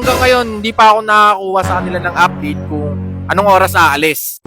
hanggang ngayon, hindi pa ako nakakuha sa kanila ng update kung anong oras aalis.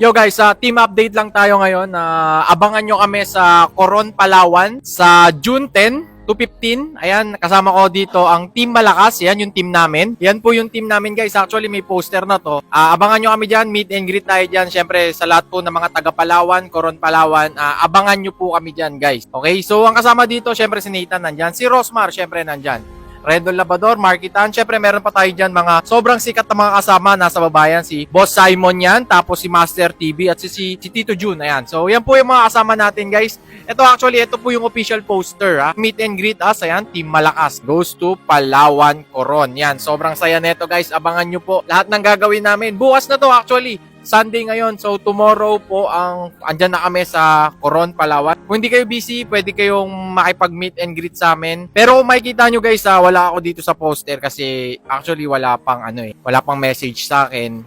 Yo guys, sa team update lang tayo ngayon. na abangan nyo kami sa Coron, Palawan sa June 10 to 15. Ayan, kasama ko dito ang Team Malakas. Yan yung team namin. Yan po yung team namin guys. Actually, may poster na to. Ah, abangan nyo kami dyan. Meet and greet tayo dyan. Siyempre, sa lahat po ng mga taga Palawan, Coron, Palawan. ah, abangan nyo po kami dyan guys. Okay, so ang kasama dito, siyempre si Nathan nandyan. Si Rosmar, siyempre nandyan. Rendon Labador, Markitan. Siyempre, meron pa tayo dyan mga sobrang sikat na mga kasama nasa babayan. Si Boss Simon yan, tapos si Master TV at si, si, si Tito June. Ayan. So, yan po yung mga kasama natin, guys. Ito actually, ito po yung official poster. Ha? Meet and greet us. Ayan, Team Malakas. Goes to Palawan Coron. Yan, sobrang saya neto, guys. Abangan nyo po lahat ng gagawin namin. Bukas na to actually. Sunday ngayon. So, tomorrow po ang andyan na kami sa Coron, Palawan. Kung hindi kayo busy, pwede kayong makipag-meet and greet sa amin. Pero makikita nyo guys, ha, wala ako dito sa poster kasi actually wala pang ano eh, wala pang message sa akin.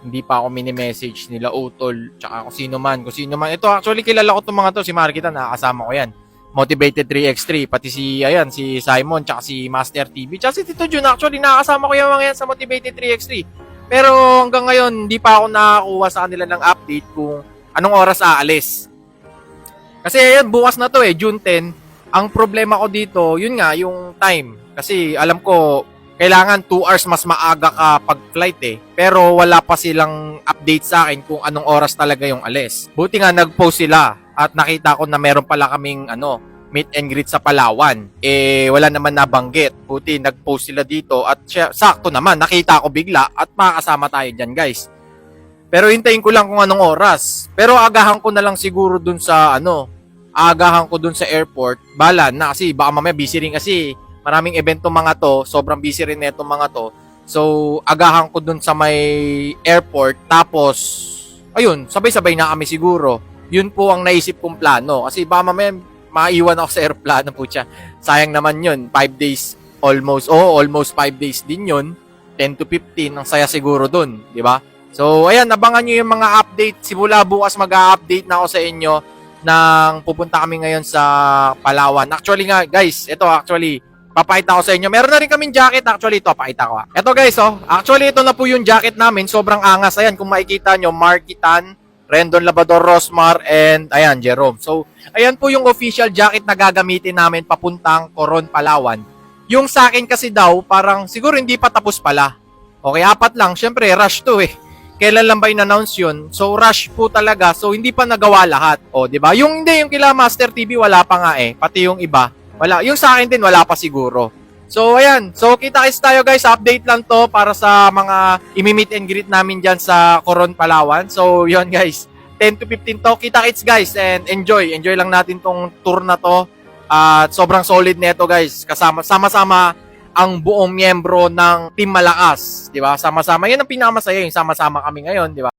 Hindi pa ako mini-message nila Utol, tsaka kung sino man, kung sino man. Ito actually kilala ko itong mga to, si Markita, nakakasama ko yan. Motivated 3x3, pati si, ayan, si Simon, tsaka si Master TV, tsaka si Tito Jun, actually nakakasama ko yung mga yan sa Motivated 3x3. Pero hanggang ngayon, hindi pa ako nakakuha sa kanila ng update kung anong oras aalis. Kasi ayan, bukas na to eh, June 10. Ang problema ko dito, yun nga, yung time. Kasi alam ko, kailangan 2 hours mas maaga ka pag-flight eh. Pero wala pa silang update sa akin kung anong oras talaga yung alis. Buti nga nag-post sila at nakita ko na meron pala kaming ano, meet and greet sa Palawan. Eh, wala naman nabanggit. Buti nag-post sila dito at siya, sakto naman, nakita ko bigla at makakasama tayo dyan guys. Pero hintayin ko lang kung anong oras. Pero agahan ko na lang siguro dun sa ano, agahan ko dun sa airport. Bala na kasi baka mamaya busy rin kasi maraming event mga to. Sobrang busy rin netong mga to. So, agahan ko dun sa may airport. Tapos, ayun, sabay-sabay na kami siguro. Yun po ang naisip kong plano. Kasi baka mamaya maiwan ako sa aeroplano po siya. Sayang naman yun. 5 days almost. Oh, almost 5 days din yun. 10 to 15. Ang saya siguro dun. Di ba? So, ayan, abangan nyo yung mga update. Simula bukas mag-update na ako sa inyo nang pupunta kami ngayon sa Palawan. Actually nga, guys, ito actually, papakita ko sa inyo. Meron na rin kaming jacket. Actually, ito, pakita ko. ah. Ito guys, oh. Actually, ito na po yung jacket namin. Sobrang angas. Ayan, kung makikita nyo, Markitan, Rendon Labador Rosmar, and ayan, Jerome. So, ayan po yung official jacket na gagamitin namin papuntang Coron, Palawan. Yung sa akin kasi daw, parang siguro hindi pa tapos pala. Okay, apat lang. Siyempre, rush to eh kailan lang ba in-announce yun? So, rush po talaga. So, hindi pa nagawa lahat. O, di ba? Yung hindi, yung kila Master TV, wala pa nga eh. Pati yung iba. Wala. Yung sa akin din, wala pa siguro. So, ayan. So, kita-kits tayo guys. Update lang to para sa mga imi-meet and greet namin dyan sa Coron, Palawan. So, yun guys. 10 to 15 to. Kita-kits guys. And enjoy. Enjoy lang natin tong tour na to. At sobrang solid neto guys. Kasama, sama-sama ang buong miyembro ng Team Malakas, 'di ba? Sama-sama. 'Yan ang pinakamasaya, yung sama-sama kami ngayon, 'di ba?